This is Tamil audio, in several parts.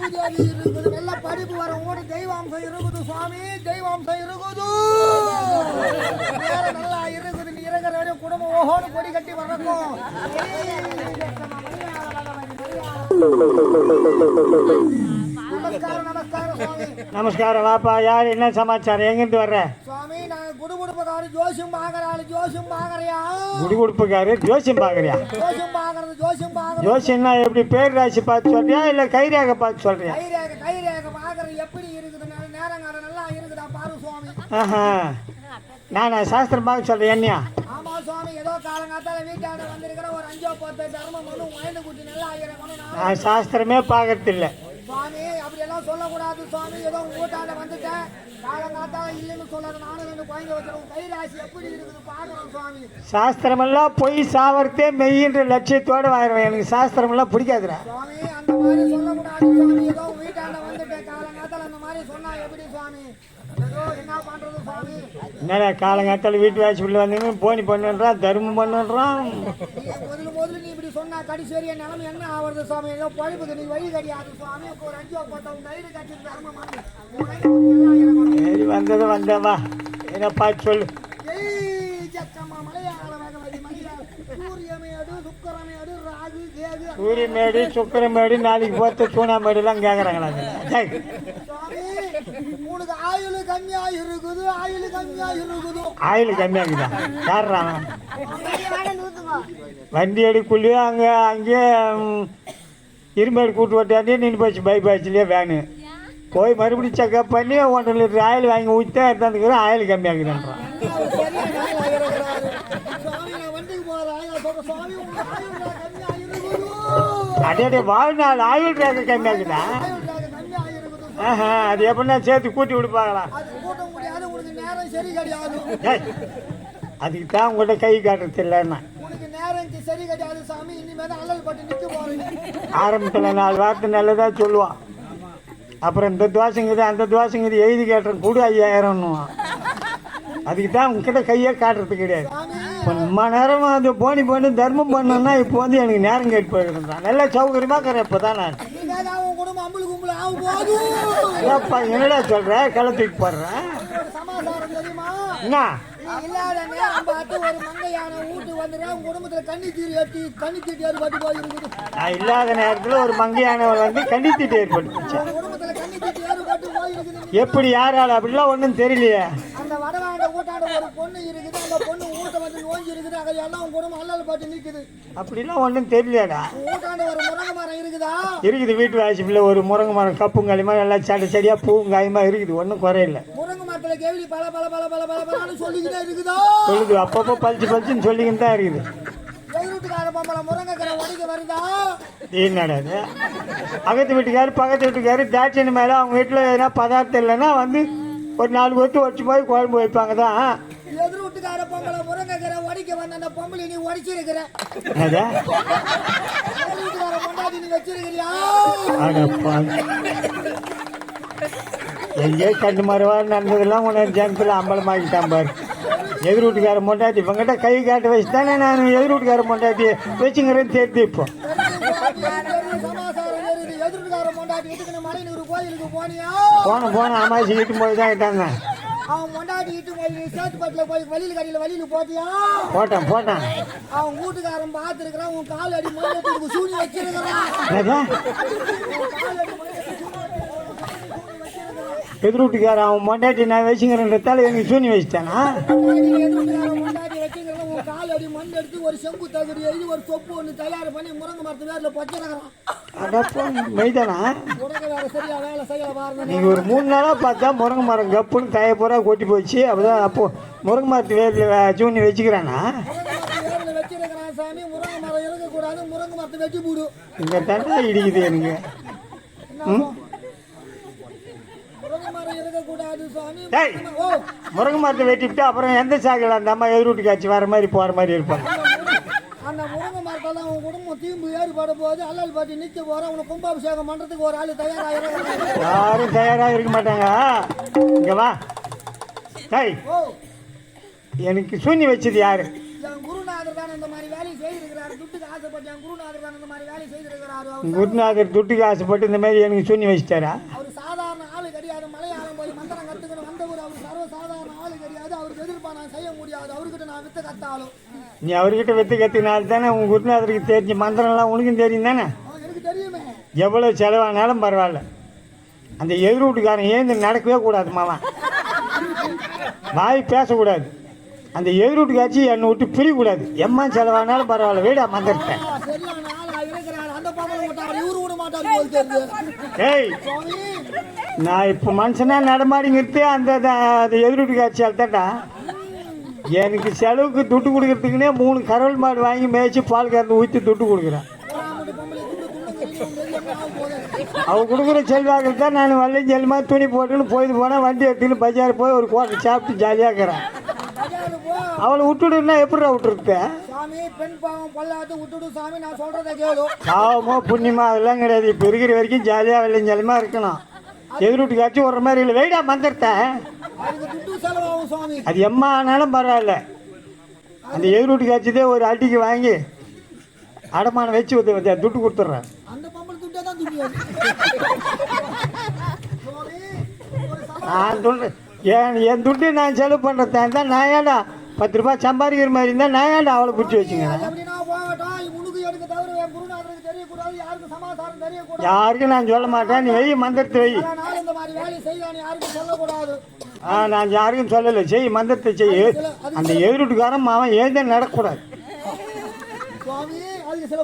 அந்த நல்ல படிப்பு வர ஓடு தெய்வாம்சம் இருக்குது சுவாமி தெய்வாம்சம் இருக்குது நல்லா இருக்குது நீ இறங்குற வரையும் குடும்பம் ஓஹோன்னு கொடி கட்டி வரக்கும் Thank you. நமஸ்காரம் வாப்பா. யார் என்ன சமாச்சாரம்? எங்கேருந்து வர்ற? சுவாமி நாங்க குடுகுடுப்பக்காரு ஜோசியம் பாக்குறாரு ஜோசியம் பாக்குறியா குடி கொடுப்புக்காரு ஜோசியம் பார்க்குறியா? ஜோசியம் பாக்குறது ஜோசியம் பாக்குறது ஜோசியம்னா எப்படி பேர் ராசி பார்த்து சொல்றியா இல்லை கைரேகை பார்த்து சொல்றியா? கைரேக கைரேக பாக்குறது எப்படி இருக்குது நேரங்கால நல்லா இருக்குதா பாரு சுவாமி. ஆஹா. நானா சாஸ்திரம் பார்க்க சொல்கிறேன் என்னையா? ஆமா சுவாமி ஏதோ காலங்காத்தால வீட்டாண்ட வந்திருக்கிற ஒரு அஞ்சோ பத்து தர்மம் வந்து வயந்து குட்டி நல்லா ஆகிறேன் நான் சாஸ்திரமே பார்க்கறது சுவாமி அப்படியெல்லாம் சொல்லக்கூடாது சுவாமி. ஏதோ வீட்டாண்ட வந்துட்டேன் காலங்காத்தால இல்லைன்னு சொல்லாத நானும் ரெண்டு குழந்தை வச்சிருக்கோம். கைராசி எப்படி இருக்குது பாக்குறோம் சுவாமி. சாஸ்திரமெல்லாம் பொய் சாவறதே மெய்யின்ற லட்சியத்தோடு வாங்குறேன் எனக்கு சாஸ்திரமெல்லாம் பிடிக்காதுடா. சுவாமி அந்த மாதிரி சொல்லக்கூடாது சுவாமி. ஏதோ வீட்டாண்ட வந்துட்டேன் காலங்காத்தால அந்த மாதிரி சொன்னா எப்படி சுவாமி? என்ன என்னடா காலங்காத்தால வீட்டு வாசிப்பில் வந்தீங்க? போனி பண்ணுன்றான் தர்மம் பண்ணுன்றான் நீ முதல்ல முதல்ல நீ இப்படி சொன்னா கடைசி நிலைமை என்ன ஏதோ நீ வழி கிடையாது ஒரு போட்டவங்க கட்டி தர்மம் சரி வந்தது வந்தவா சொல்லு? சூரியமேடு சுக்கரமேடு நாளைக்கு பார்த்து சூனாமேடுலாம் கேட்குறாங்களா ஜெய் உனக்கு ஆயுள் கம்மியா இருக்குது ஆயுள் கம்மியா இருக்குது. ஆயில் கம்மியாகுதா யார்றான் வண்டி எடுக்குள்ளேயே அங்கே அங்கேயே ம், இருமேடு கூட்டு வட்டாண்டே நின்று போச்சு பைபாஸ்லேயே வேனு. போய் மறுபடியும் செக்அப் பண்ணி ஒன்றரை லிட்டர் ஆயில் வாங்கி ஊற்றி எடுத்தாந்துக்கிறேன் ஆயில் ஆயுள் கம்மியா இருக்குது. அடே வாழ்நாள் ஆயில் ரேகை கம்மியாகுதா ஆயுள் கம்மியா இருக்குது ஆஹா அது எப்படின்னா சேர்த்து கூட்டி விடுப்பாங்களா? அதுக்கு தான் உங்கள்கிட்ட கை காட்டுறது இல்லைன்னா. ஆரம்பத்தில் நாலு வார்த்தை நல்லதாக சொல்லுவான். அப்புறம் இந்த தோசைங்குது அந்த தோசைங்குது எழுதி கேட்டுறேன் கூட ஐயாயிரம்னுவான் அதுக்கு தான் உங்ககிட்ட கையே காட்டுறது கிடையாது. இப்போ ரொம்ப நேரம் அது போனி பண்ணி தர்மம் பண்ணோன்னா இப்போ வந்து எனக்கு நேரம் கேட்டு போயிருந்தான் நல்லா சௌகரியமாக இருக்கிறேன் இப்போ தான் நான். உன் குடும்பம் கும்பல் ஆகும் போதும் என்னடா சொல்கிற கிளத்துக்கு போடுறேன் சமாசாரம் தெரியுமா? என்ன? இல்லாத நேரம் பார்த்து ஒரு மங்கையான வீட்டு வந்துடுறா உன் குடும்பத்துல கண்ணி தீரி ஏற்றி கண்ணி தீட்டி ஏற்பட்டு போயிருக்குது. நான் இல்லாத நேரத்தில் ஒரு மங்கையானவர் வந்து ஏற்பட்டுச்சு குடும்பத்துல கண்ணி தீட்டி ஏற்பட்டு போயிருக்குது. எப்படி யாரால அப்படிலாம் ஒன்றும் தெரியலையே. அந்த வடவாண்ட வீட்டாண்ட ஒரு பொண்ணு இருக்குது அந்த பொண்ணு வீட்டை வந்து நோஞ்சி இருக்குது அதையெல்லாம் உன் குடும்பம் அல்லல் பட்டு நிக்குது. அப்படிலாம் ஒன்றும் தெரியலையாடா உன் வீட்டாண்ட ஒரு முருங்கை மரம் இருக்குதா? இருக்குது வீட்டு வாசிப்பில் ஒரு முருங்கை மரம் கப்பும் களிமா எல்லாம் செடி செடியாக பூவும் காயுமா இருக்குது ஒன்றும் குறையில்லை. முருங்கை மரத்துல கேள்வி பல பல பல பல பல பலன்னு சொல்லிக்கிட்டே இருக்குதா? சொல்லுது அப்பப்போ பளிச்சு பளிச்சுன்னு சொல்லிக்கிட்டு தான் இருக்குது. எதிர்ட்டுக்கார பொம்பளை முருங்கைக்கரை ஒடிக்க வருதா? என்னடா பக்கத்து வீட்டுக்காரு பக்கத்து வீட்டுக்காரு தாட்சியன் மேலே அவங்க வீட்டில் எதனா பதார்த்தம் இல்லைன்னா வந்து ஒரு நாலு கொத்து வச்சு போய் குழம்பு வைப்பாங்க தான் எதிர் வீட்டுக்கார பொம்பளை முருங்கைக்கரை ஒடிக்க வந்த அந்த பொம்பளை நீ ஒடிச்சிருக்கிற. என்னதா? எதிர் வீட்டுக்கார பொண்டாட்டி நீ வச்சிருக்கிறியா? அடப்பா எங்கேயோ கண்டு மரவா நடந்ததெல்லாம் உனக்கு ஜனத்தில் அம்பலமாக்கிட்டான் பாரு. எதிர் வீட்டுக்கார மொண்டாட்டி இவங்கிட்ட கை காட்ட வச்சு தானே நான் எதிர் வீட்டுக்கார மொண்டாட்டி வச்சுங்கிறேன்னு சேர்த்து இப்போ பொண்டாட்டி இதுக்கு மலைநூறு கோயிலுக்கு போனியா? போன போன அமாசி கிட்டு போய் தான் இட்டாங்க அவன் பொண்டாட்டி இட்டு போய் சேத்துப்பட்டுல போய் வழியில் கடையில் வழியில் போட்டியா? போட்டேன் போட்டேன். அவன் வீட்டுக்காரன் பார்த்துருக்கிறான் உன் கால் அடி மண்ணத்துக்கு சூனி வச்சிருக்கிறான். என்னதா? எதிர் வீட்டுக்கார அவன் மொண்டாட்டி நான் வச்சுங்கிறன்றதால எனக்கு சூனி வச்சுட்டானா? கால் அடி மண் எடுத்து ஒரு செம்பு தகுதி எழுதி ஒரு சொப்பு ஒன்று தயார் பண்ணி முருங்கை மரத்து வேரில் பொச்சிருக்கிறான். மெய்தானா? உனக்கு வேற சரியா வேலை செய்யல பாருங்க. நீங்கள் ஒரு மூணு நாளாக பார்த்தா முருங்கை மரம் கப்புன்னு காய பூரா கொட்டி போச்சு. அப்பதான் அப்போ முருங்கை மரத்து வேரில் சூனி வச்சுக்கிறானா? வேரில் வச்சிருக்கிறான் சாமி. முருங்கை மரம் இருக்கக்கூடாது. முருங்கை மரத்தை வெட்டி போடு இங்கே தண்டா இடிக்குது எனக்கு. முருங்கை மரம் இருக்கக்கூடாது சாமி டேய் ஓ முருங்கை மரத்தை வெட்டிவிட்டு அப்புறம் எந்த சாக்கில் அந்த அம்மா எதிர் வீட்டுக்கு ஆச்சு? வர மாதிரி போகிற மாதிரி இருப்பாங்க. அந்த முருங்கை மரத்தெல்லாம் உன் குடும்பம் தீம்பு ஏறுபட போது அல்லல் பாட்டி நிக்க போற உனக்கு கும்பாபிஷேகம் பண்றதுக்கு ஒரு ஆளு தயாராக யாரும் தயாராக இருக்க மாட்டாங்க. இங்க வா. டேய் ஓ. எனக்கு சூனி வச்சது யாரு? குருநாதர் துட்டுக்கு ஆசைப்பட்டு இந்த மாதிரி எனக்கு சூனி வச்சிட்டாரா? முடியாது அவர்கிட்ட நான் வித்து கத்தாலும். நீ அவர்கிட்ட வெத்து கற்றுனால தானே உன் குருநாதருக்கு தெரிஞ்ச மந்திரம்லாம் உனக்கும் தெரியும் தானே? எனக்கு தெரியுமே. எவ்வளோ செலவானாலும் பரவாயில்ல. அந்த எதிர் வீட்டுக்காரன் ஏந்து நடக்கவே கூடாது மாமா? வாய் பேசக்கூடாது. அந்த எதிர் வீட்டுக்காச்சு என்னை விட்டு பிரியக்கூடாது. எம்மா செலவானாலும் பரவாயில்ல. வீடா மந்திரத்தை? ஆ, சரியான ஆளா இருக்கிறார். அந்த பாப்பல விட்டார் இவரு விட மாட்டாரு போல் தெரியுது. ஏய் சுவாமி. நான் இப்போ மனுஷனா நடமாடிங்கிறது அந்த அந்த எதிர் வீட்டுக்காட்சியால் தான்டா. எனக்கு செலவுக்கு துட்டு கொடுக்கறதுக்குன்னே மூணு கரவல் மாடு வாங்கி மேய்ச்சி பால் கறந்து ஊற்றி துட்டு கொடுக்குறேன். அவ கொடுக்குற செல்வாக்கில் தான் நான் வல்லையும் செல்லுமா துணி போட்டுன்னு போயிட்டு போனேன் வண்டி எடுத்துன்னு பஜார் போய் ஒரு கோட்டை சாப்பிட்டு ஜாலியாக இருக்கிறேன். அவளை விட்டுடுன்னா எப்படிடா விட்டுருக்க சாமி பெண் பாவம் பொல்லாத்து விட்டுடு சாமி நான் சொல்றதை கேளு. பாவமோ புண்ணியமா அதெல்லாம் கிடையாது. இப்போ இருக்கிற வரைக்கும் ஜாலியாக வெள்ளையும் ஜாலியமா இருக்கணும். எதிர் வீட்டுக்காச்சும் ஒரு மாதிரி இல்லை. வெயிடா மந்திரத்தை. அது எம்மா ஆனாலும் பரவாயில்ல. அந்த எதிரூட்டு காய்ச்சதே ஒரு அடிக்கு வாங்கி அடமானம் வச்சு துட்டு கொடுத்துட்றேன். நான் துண்டு என் என் துட்டு நான் செலவு பண்ணுறேன் தான் நான் ஏன்டா பத்து ரூபாய் சம்பாதிக்கிற மாதிரி இருந்தால் நான் ஏன்டா அவளை பிடிச்சி வச்சுக்கிறேன்? யாருக்கும் யாருக்கும் நான் சொல்ல மாட்டேன். நீ வெய் மந்திரத்தை வை. நான் யாருக்கும் சொல்லலை. செய் மந்திரத்தை செய் அந்த எதிர்ட்டுக்காரன் மாவன் எழுத அதுக்கு சில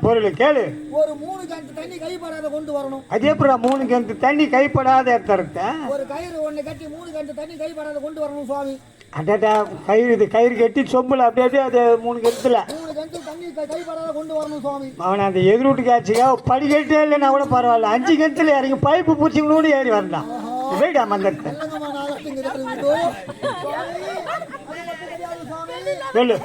பொருள் கேளு. ஒரு மூணு கண்டு தண்ணி கைப்படாத கொண்டு வரணும். அதே அப்புறம் மூணு கிணத்து தண்ணி கைப்படாத இடத்த ஒரு கயிறு ஒண்ணு கட்டி மூணு கண்டு தண்ணி கைப்படாத கொண்டு வரணும் சுவாமி. அடடா கயிறு இது கயிறு கட்டி சொம்பில் அப்படியே அது மூணு கிணத்துல மூணு கண்டு தண்ணி கை- கைப்படாத கொண்டு வரணும் சுவாமி. அவன் அந்த எதிர்வீட்டுக்காச்சுக்கா படிக்கட்டே இல்லைன்னா கூட பரவாயில்ல. அஞ்சு கிணத்துல இறங்கி பைப்பு பிடிச்சிங்களோடு ஏறி வரலாம். வெயிடா மந்திரத்தை சொல்லு.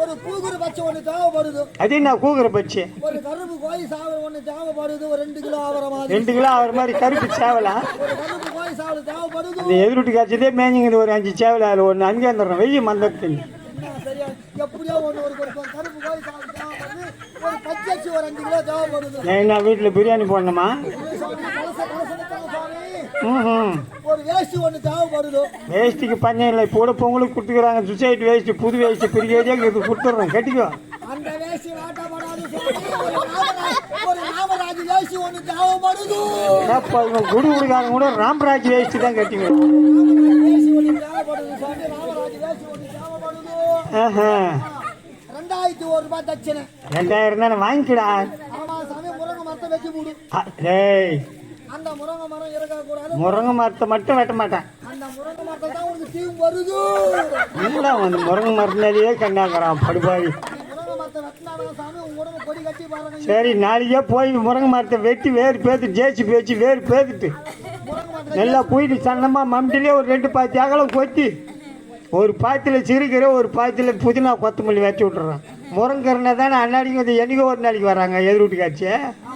ஒரு பூகுரு பச்சை ஒண்ணு தேவைப்படுது. அதே நான் கூகுற பச்சு? ஒரு கருப்பு கோழி சாவல் ஒண்ணு தேவைப்படுது. ஒரு ரெண்டு கிலோ ஆகிற மாதிரி. ரெண்டு கிலோ ஆகிற மாதிரி கருப்பு சேவலாம் ஒரு கருப்பு கோழி சாவல் தேவைப்படுது. இந்த எதிர்விட்டு காய்ச்சதே மேஞ்சிங்கிறது ஒரு அஞ்சு சேவல் அதில் ஒன்று அங்கே வந்துடுறோம். வெய்ய மந்திரத்தின் என்ன சரியா? எப்படியோ ஒண்ணு ஒரு கருப்பு கோழி சாவல் தேவைப்படுது. ஒரு பச்சரிசி ஒரு அஞ்சு கிலோ தேவைப்படுது. நான் என்ன வீட்டில் பிரியாணி போடணுமா சுவாமி கலச கலசனத்தாங்க சுவாமி ம் ஒரு வேஷ்டி ஒண்ணு தேவைப்படுது? வேஷ்டிக்கு பஞ்சம் இல்லை. இப்போ கூட பொங்கலுக்கு கொடுத்துக்கிறாங்க. சொசைட்டி வேஷ்டி புது வேஷ்டி பிரிக்கே இது கொடுத்துட்றோம். கட்டிக்கோ. அந்த வேஷ்டி வாட்டப்படாது. ஒரு ராமராஜ் வேஷ்டி ஒண்ணு தேவைப்படுது? அப்போ இவங்க குடு குடுக்காரங்க கூட ராம்ராஜ் வேஷ்டி தான் ஆஹா. ரெண்டாயிரத்தி ஒரு ரூபாய் தட்சணை. ரெண்டாயிரம் தானே வாங்கிக்கடா. ஆமா சாமி முருங்கை மரத்தை வச்சு மூடு. டேய். அந்த முருங்கை மரம் இருக்கக்கூடாது. முருங்கை மரத்தை மட்டும் வெட்ட மாட்டேன். அந்த முருங்கை மரத்தை தான் உனக்கு தீவு வருது. என்னடா வந்து முருங்கை மரத்தினாலேயே கட்டி பாருங்க. சரி நாளைக்கே போய் முருங்கை மரத்தை வெட்டி வேறு பேத்து ஜேசி பேச்சு வேறு பேத்துட்டு. நல்லா போயிட்டு சன்னமாக மம்டிலே ஒரு ரெண்டு பாத்தி அகலம் கொத்தி ஒரு பாத்தியில் சிறுகீரை ஒரு பாத்தியில் புதினா கொத்தமல்லி வச்சு விட்டுறேன். முருங்கீரை தானே அன்னாடிக்கு வந்து என்னைக்கோ ஒரு நாளைக்கு வராங்க எதிர் வீட்டு காட்சி ஆமா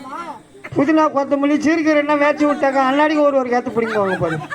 புதினா கொத்தமல்லி சீர்கீரை என்ன வேச்சு விட்டாங்க அன்னாடிக்கு ஒரு ஒரு கேத்து பிடிங்க வாங்க பாருங்க